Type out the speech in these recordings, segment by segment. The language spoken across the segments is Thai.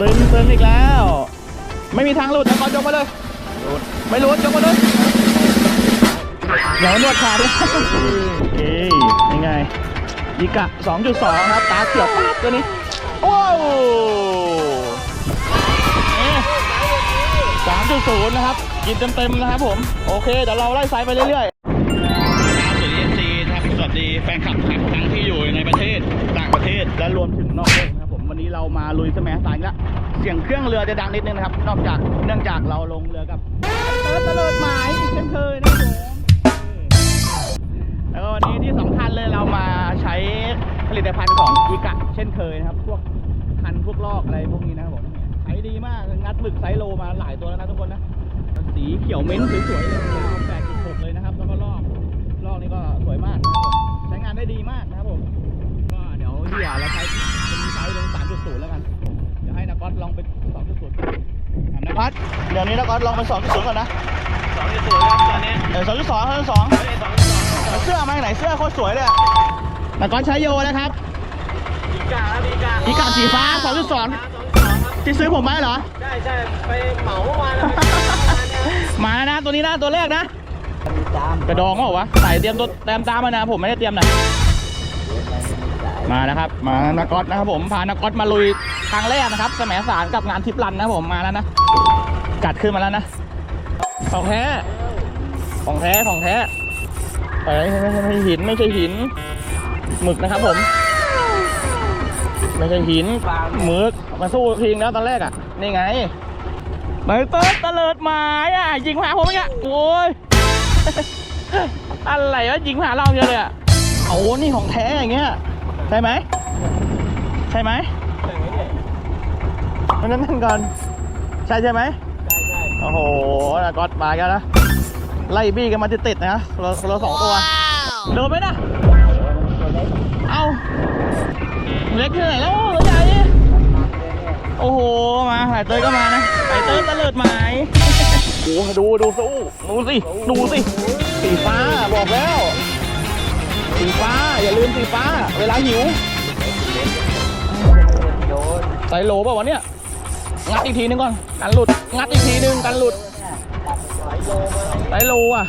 ตึงตึงอีกแล้ว ไม่มีทางหลุดนะก่อนยกมาเลยไม่หลุดยกมาเลยเดี๋ยวนวดขาด้วยโอเคยังไงอีกะ 2.2 ครับ ตาเขียวปั๊บตัวนี้ โอ้สามจุดศูนย์นะครับ กินเต็มๆนะครับผม โอเค เดี๋ยวเราไล่ไซส์ไปเรื่อยๆสวัสดีเอฟซีครับสวัสดีแฟนคลับครับทั้งที่อยู่ในประเทศ ต่างประเทศและรวมถึงนอกโลกนะครับผม วันนี้เรามาลุยสมัยสายแล้วเสียงเครื่องเรือจะดังนิดนึงนะครับ นอกจากเนื่องจากเราลงเรือกับเติร์ดเตลิดหมายอีกเช่นเคยนะครับผมแล้วก็วันนี้ที่สำคัญเลยเรามาใช้ผลิตภัณฑ์ของอีกะเช่นเคยนะครับ พวกคันพวกลอกอะไรพวกนี้นะครับผมใช้ดีมากงัดหมึกไซโลมาหลายตัวแล้วนะทุกคนนะสีเขียวมิ้นท์สวยๆเลยยาว8.6เลยนะครับ แล้วก็ลอกลอกนี่ก็สวยมากนะครับผมใช้งานได้ดีมากนะครับผมก็เดี๋ยวเหยื่อเราใช้ เป็นใช้เป็น3.0แล้วกันเดี๋ยวให้นักก๊อตลองเป็น2.0ถามนักก๊อตเดี๋ยวนี้นักก๊อตลองเป็น2.0ก่อนนะสองจุดศูนย์ครับตอนนี้เออ2.2 2.2เฮ้ยสองจุดสองเสื้อมาจากไหนเสื้อโคตรสวยเลยอะนักก๊อตใช้โยนะครับอีกาครับอีกาอีกาสีฟ้า2.2สองจุดสองครับที่ซื้อผมไหมเหรอใช่ใช่ไปเหมาเมื่อวานแล้วไปมานะตัวนี้นะตัวแรกนะกระดองก็บอกว่าใส่เตรียมตัวเตรียมตามมานะผมไม่ได้เตรียมนะ มานะครับ มานักก๊อตนะครับผมพานักก๊อตมาลุยครั้งแรกนะครับ สมัยสารกับงานทิปรันนะผมมาแล้วนะกัดขึ้นมาแล้วนะของแท้ของแท้ของแท้ไม่ใช่ไม่ใช่หินไม่ใช่หินหมึกนะครับผม ไม่ใช่หินหมึกมาสู้ทีงแล้วตอนแรกอะนี่ไงใบเติร์ดตะเลิดหมายอะยิงหาผมเนี่ยโอ้ยอะไรวะยิงหาเราเยอะเลยอะโอ้นี่ของแท้อย่างเงี้ย ใช่ไหม ใช่ไหมมันนั่นก่อน ใช่ใช่ไหมใช่ใช่โอ้โหนะก๊อตมากันนะ ไล่บี้กันมาติดๆนะเราเราสองตัว โดนไหมนะ เอาเล็กที่ไหนแล้วตัวใหญ่โอ้โห มาสายเตยก็มานะสายเตยตะเลิดหมายโอ้ดูดูสู้ดูสิ ดูสิ สีฟ้าบอกแล้ว สีฟ้า อย่าลืมสีฟ้า เวลาหิวโดนใส่โหลเปล่าวะเนี่ย งัดอีกทีนึงก่อน กันหลุด งัดอีกทีนึง กันหลุดหลายโลมาใส่โลอะ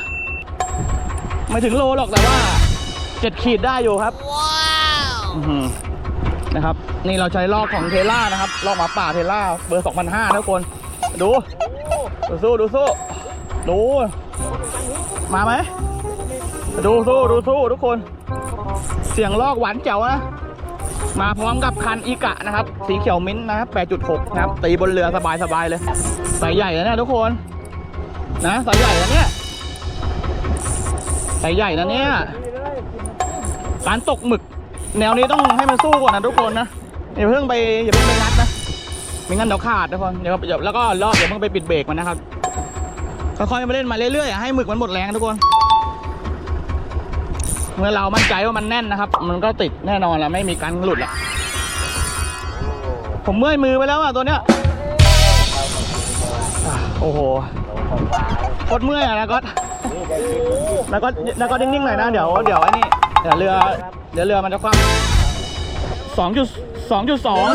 ไม่ถึงโลหรอกแต่ว่าเจ็ดขีดได้อยู่ครับ ว้าวนะครับ นี่เราใช้ลอกของเทล่านะครับ ลอกหมาป่าเทล่าเบอร์2,500ทุกคน ดู ดูสู้ ดูสู้ ดู มาไหม ดูสู้ ดูสู้ทุกคน เสียงลอกหวานแจ๋วนะ มาพร้อมกับคันอีกะนะครับ สีเขียวมิ้นท์นะครับ8.6 นะครับ ตีบนเรือสบายๆเลยสายใหญ่แล้วเนี่ยทุกคน นะสายใหญ่แล้วเนี่ยสายใหญ่นะเนี่ยการตกหมึก แนวนี้ต้องให้มันสู้ก่อนนะทุกคนนะอย่าเพิ่งไปอย่าเพิ่งไปงัดนะไม่งั้นเดี๋ยวขาดทุกคนเดี๋ยวเดี๋ยวแล้วก็รอบเดี๋ยวเพิ่งไปปิดเบรกมันนะครับค่อยๆมาเล่นมาเรื่อยๆให้หมึกมันหมดแรงทุกคน เมื่อเรามั่นใจว่ามันแน่นนะครับ มันก็ติดแน่นอนแล้วไม่มีการหลุดละผมเมื่อยมือไปแล้วอะตัวเนี้ยโอ้โหโคตรเมื่อยอะนะก๊อตแล้วก็แล้วก็นิ่งๆหน่อยนะเดี๋ยวเดี๋ยวไอ้นี่เดี๋ยวเรือเดี๋ยวเรือมันจะคว่ำสองจุดสองจุดสอง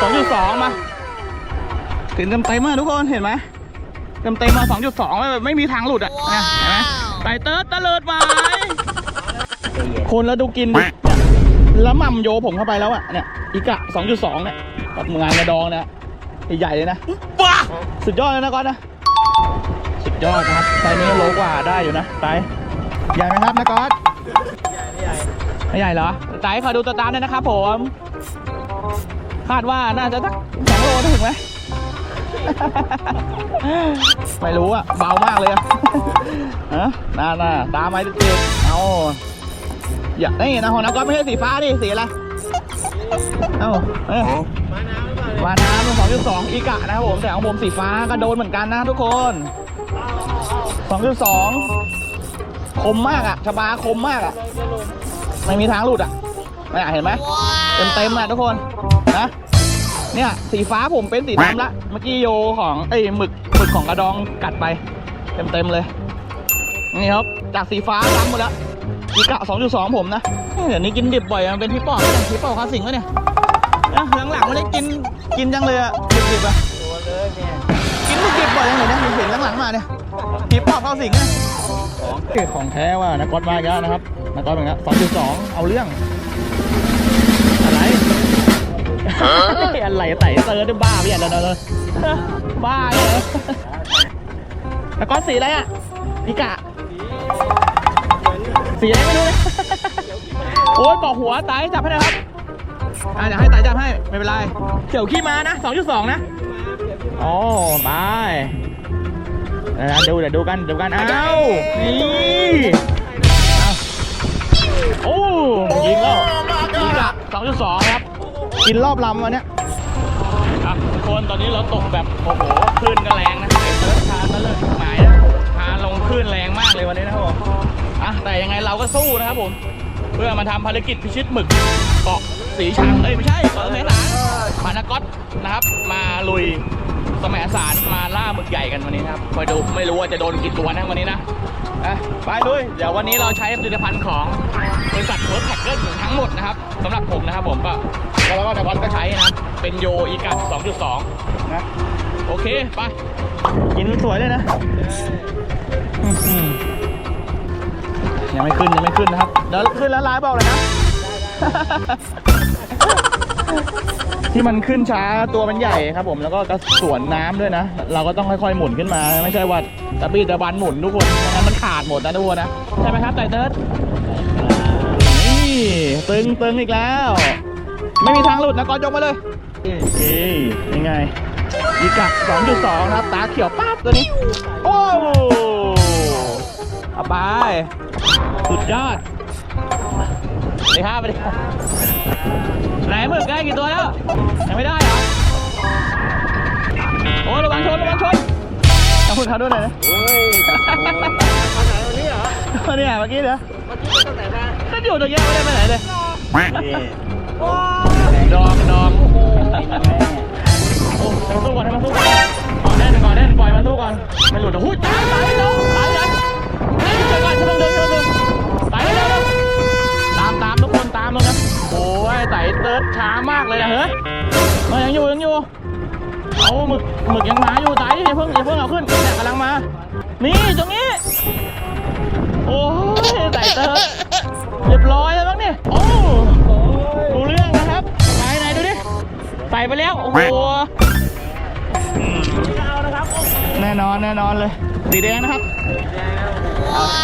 สองจุดสองมาถึงเต็มเต็มๆอะทุกคนเห็นไหมเต็มเต็มมาสองจุดสองไม่มีทางหลุดอะนะเห็นไหมไตเติร์ดตะเลิดหมาย คนแล้วดูกินดิเนี่ยแล้วหม่ำโยผมเข้าไปแล้วอะเนี่ยอีกะ2.2เนี่ยกับงานกระดองเนี่ยใหญ่ๆเลยนะว้าสุดยอดเลยนะก้อนนะสุดยอดนะครับไซส์นี้โลกว่าได้อยู่นะไซส์ใหญ่ไหมครับนะก้อนใหญ่ไม่ใหญ่เหรอไซส์ขอดูตัวตามด้วยนะครับผมคาดว่าน่าจะสักสองโลถึงไหมไม่รู้อะเบามากเลยอะฮะน่าน่าตามไปติดๆเอา อย่านี่นะของนักกอล์ฟไม่ใช่สีฟ้าดิสีอะไรเอ้าเอ้ยมาน้ำหรือเปล่าวาน้ำสองจุดสองอีกะนะครับผมแต่ของผมสีฟ้าก็โดนเหมือนกันนะทุกคนสองจุดสองคมมากอะชบาคมมากอะไม่มีทางหลุดอะไม่เห็นไหมเต็มเต็มๆอะทุกคนนะเนี่ยสีฟ้าผมเป็นสีดำละเมื่อกี้โยของเอ้ยหมึกหมึกของกระดองกัดไป เต็มเต็มๆเลยนี่ครับจากสีฟ้าดำหมดแล้ว อีกะ2.2 ผมนะเอ้ยเดี๋ยวนี้กินดิบบ่อยมันเป็นพี่ปอกเนี่ยพี่ปอกคาสิงก็เนี่ยอะหลังๆไม่ได้กินกินจังเลยอะดิบๆอะตัวเลยเนี่ยกินดิบๆบ่อยยังไงเนี่ยเห็นหลังๆมาเนี่ยผีปอบเข้าสิงเนี่ยของของแท้ว่านักกอดมาอีกแล้วนะครับนักกอดเป็นแล้วสองจุดสองเอาเรื่อง อะไรอะไรไต่เซอร์ด้วยบ้าพี่อะเดี๋ยวเลยบ้าเลยนักกอดสีอะไรอะอีกะ สีอะไรไม่รู้เลยโอ้ยเกาะหัวไต่จับให้หนะครับอะเดี๋ยวให้ไต่จับให้ไม่เป็นไรเขียวขี้มานะ2.2นะโอ้ไปเดี๋ยวนะดูเดี๋ยวดูกันดูกันเอ้านี่เอาโอ้ยิงแล้วยิงละ2.2ครับกินรอบลำวันเนี้ยอะทุกคนตอนนี้เราตกแบบโอ้โหคลื่นก็แรงนะเดินทางมาเลยหมายนะพาลงคลื่นแรงมากเลยวันนี้นะครับผม อะแต่ยังไงเราก็สู้นะครับผม เพื่อมาทำภารกิจพิชิตหมึกเกาะสีชังเอ้ยไม่ใช่เกาะแสมสารพานากอตนะครับ มาลุยสมัยสารมาล่าหมึกใหญ่กันวันนี้นะครับคอยดูไม่รู้ว่าจะโดนกี่ตัวนะวันนี้นะอะไปลุยเดี๋ยววันนี้เราใช้ผลิตภัณฑ์ของบริษัทเวิร์ดแท็กเกิลทั้งหมดนะครับสำหรับผมนะครับผมก็แล้วก็นากอตก็ใช้นะครับเป็นโยอีกั2.2 นะโอเค ไป กินสวยเลยนะอื้อหือ ยังไม่ขึ้นยังไม่ขึ้นนะครับ เดี๋ยวขึ้นแล้วไลน์บอกเลยนะ ที่มันขึ้นช้าตัวมันใหญ่ครับ ผมแล้วก็กระสวนน้ำด้วยนะ เราก็ต้องค่อยๆหมุนขึ้นมา ไม่ใช่ว่าตะปีตะบันหมุนทุกคนไม่งั้นมันขาดหมดนะทุกคนนะใช่ไหมครับไตเติร์ดนี่ตึงตึงอีกแล้ว ไม่มีทางหลุดนะกอนยกมาเลยนี่ยังไงยีกะ2.2นะครับตาเขียวป๊าบตัวนี้ โอ้เอาไป สุดยอดไปห้าไปดิไหนหมึกได้กี่ตัวแล้ว ยังไม่ได้เหรอ โอ้ระวังชนระวังชนต้องพูดเขาด้วยหน่อยนะโอ้ยมาไหนวันนี้เหรอเนี่ยเมื่อกี้เดี๋ยวเมื่อกี้ไปตรงไหนมาก็อยู่ตรงเนี้ยไม่ได้ไปไหนเลยโอ้ดองดองโอ้ให้มันสู้ก่อนให้มันสู้ก่อนก่อนแน่นก่อนแน่นปล่อยมันสู้ก่อนไม่หลุดหรอกหุ้ยตายตายไปแล้วตายยังเดี๋ยวก่อนช่วยต้องเดินช่วยต้อง เดินตายแล้วตามตามทุกคนตามเลยนะโอ้ยไต่เติร์ดช้ามากเลยนะเฮ้ยมันยังอยู่ยังอยู่เอาหมึกหมึกยังมาอยู่ไต่อย่าเพิ่งอย่าเพิ่งเอาขึ้นเนี่กำลังมา นี่ตรงนี้โอ้ยไต่เติร์ดเรียบร้อยแล้วมั้งเนี่ยโอ้ดูเรื่องนะครับไหนไหนดูดิใส่ไปแล้วโอ้โหแน่นอนแน่นอนเลยสีแดงนะครับ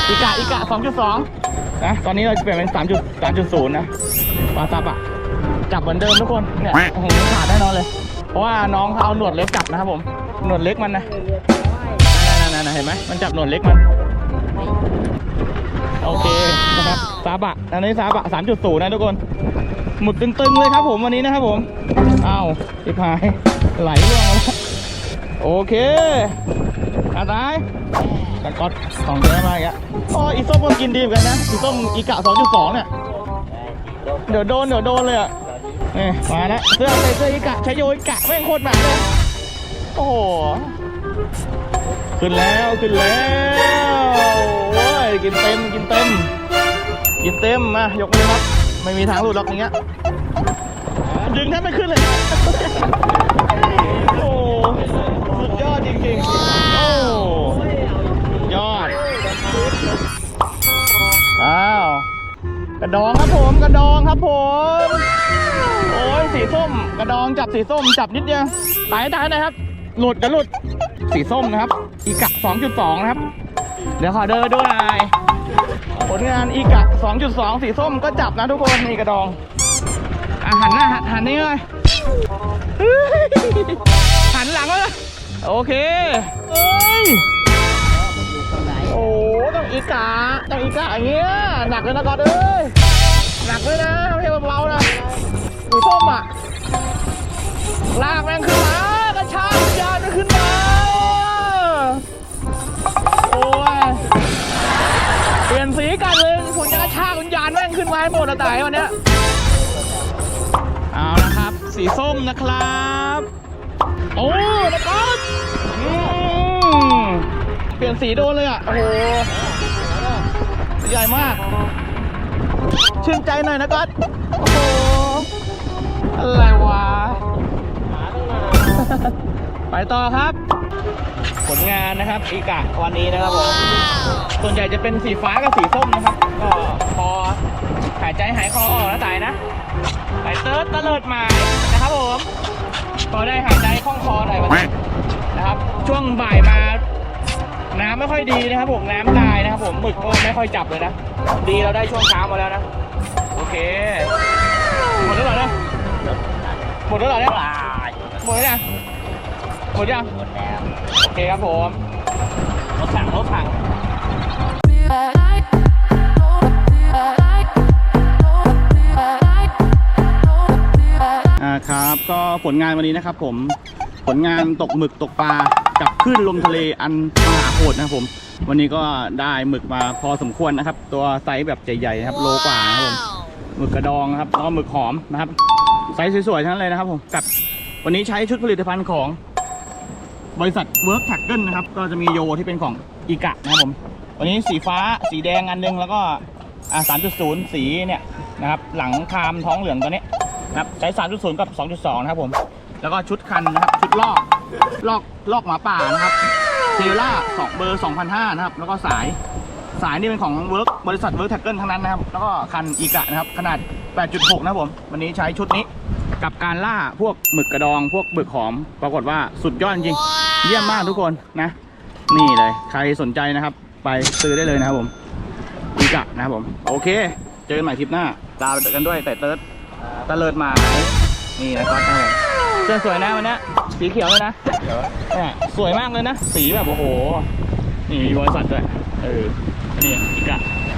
อีกะอีกะ2.2 นะตอนนี้เราจะเปลี่ยนเป็น 3 3.0 นะปลาซับอะจับเหมือนเดิมทุกคนเนี่ยโอ้โหขาดแน่นอนเลย เพราะว่าน้องเขาเอาหนวดเล็กจับนะครับผมหนวดเล็กมันนะนั่นๆๆเห็นไหมมันจับหนวดเล็กมันโอเคนะครับซาบะอันนี้ซาบะ3.0 นะทุกคนหมึกตึงๆเลยครับผมวันนี้นะครับผมอ้าวไอ้พายไหลร่วงแล้วโอเคอาตาย กันก๊อตของแท้มาอีกอะอ๋ออีส้มก็กินดีเหมือนกันนะอีส้มอีกะ2.2เนี่ยเดี๋ยวโดนเดี๋ยวโดนเลยอะนี่มาแล้วเสื้อใส่เสื้ออีกะใช้โยอีกะแม่งโคตรหนักเลยโอ้โหขึ้นแล้วขึ้นแล้วโอ้ยกินเต็มกินเต็มกินเต็มมายกมือครับไม่มีทางหลุดหรอกอย่างเงี้ยดึงแทบไม่ขึ้นเลย โอ้สุดยอดจริงๆโอ้ อ้าว กระดองครับผมกระดองครับผม โอ้ยสีส้ม กระดองจับสีส้มจับนิดเดียวตายตายนะครับ หลุดกระหลุดสีส้มนะครับ อีกะ2.2 นะครับ เดี๋ยวขอเดินด้วยผลงานอีกะ 2.2 สีส้มก็จับนะทุกคนนี่กระดองอหันหน้าหันหันนี่เลยหันหลังเลยโอเคเอ้ย องอีกาต้องอีกาอย่างเงี้ยหนักเลยนะก๊อตเอ้ยหนักเลยนะไม่ใช่เบาๆนะสีส้มอะลากแม่งขึ้นมากระชากวิญญาณมันขึ้นมาโอ้ยเปลี่ยนสีกันเลยผมจะกระชากวิญญาณแม่งขึ้นมาให้หมดอะแต่วันเนี้ยเอาละครับ สีส้มนะครับ โอ้แล้วก็อืมเปลี่ยนสีโดนเลยอะ โอ้โห ใหญ่มาก ชื่นใจหน่อยนะก๊อตโอ้โห อะไรวะ ไปต่อครับ ผลงานนะครับอีกะวันนี้นะครับผมส่วนใหญ่จะเป็นสีฟ้ากับสีส้มนะครับ ก็พอหายใจหายคอออกแล้วตายนะไปเติร์ดตะเลิดหมายนะครับผมพอได้หายใจคล่องคอหน่อยวันนี้นะครับ ช่วงบ่ายมา น้ำไม่ค่อยดีนะครับผมน้ำตายนะครับผมหมึกก็ไม่ค่อยจับเลยนะ ดีเราได้ช่วงเช้ามาแล้วนะ โอเค หมดแล้วเหรอเนี่ยหมดแล้วเหรอเนี่ยหมดแล้วยังหมดยังหมดแล้วโอเคครับผมรถถังรถถัง อ่าครับก็ผลงานวันนี้นะครับผมผลงานตกหมึกตกปลากับคลื่นลมทะเลอัน มหาโหดนะครับผม วันนี้ก็ได้หมึกมาพอสมควรนะครับ ตัวไซส์แบบใหญ่ๆนะครับ โลกว่านะครับผมหมึกกระดองนะครับแล้วก็หมึกหอมนะครับไซส์สวยๆทั้งนั้นเลยนะครับผมกับวันนี้ใช้ชุดผลิตภัณฑ์ของบริษัท Work t a c k l e นะครับ ก็จะมีโยที่เป็นของอีกะนะครับผม วันนี้สีฟ้าสีแดงอันหนึงแล้วก็อ่า3.0สีเนี่ยนะครับ หลังคามท้องเหลืองตัวนี้นะครับใช้3.0กับ2.2นะครับผม แล้วก็ชุดคันนะครับ ชุดลอกลอกลอกหมาป่านะครับ เทล่า2เบอร์2,500นะครับ แล้วก็สาย สายนี่เป็นของเวิร์กบริษัทเวิร์กแท็กเกิลทั้งนั้นนะครับ แล้วก็คันอีกะนะครับ ขนาด 8.6 นะครับผม วันนี้ใช้ชุดนี้กับการล่าพวกหมึกกระดอง พวกหมึกหอม ปรากฏว่าสุดยอดจริง เยี่ยมมากทุกคนนะ นี่เลย ใครสนใจนะครับ ไปซื้อได้เลยนะครับผมอีกะนะครับผม โอเค เจอกันใหม่คลิปหน้า ลาไปกันด้วยแต่เติร์ดตะเลิดหมา นี่นะครับผมเสื้อสวยนะวันนี้ สีเขียวเลยนะเนี่ยสวยมากเลยนะ สีแบบโอ้โห นี่มีบริษัทด้วย เออ นี่อีกอะ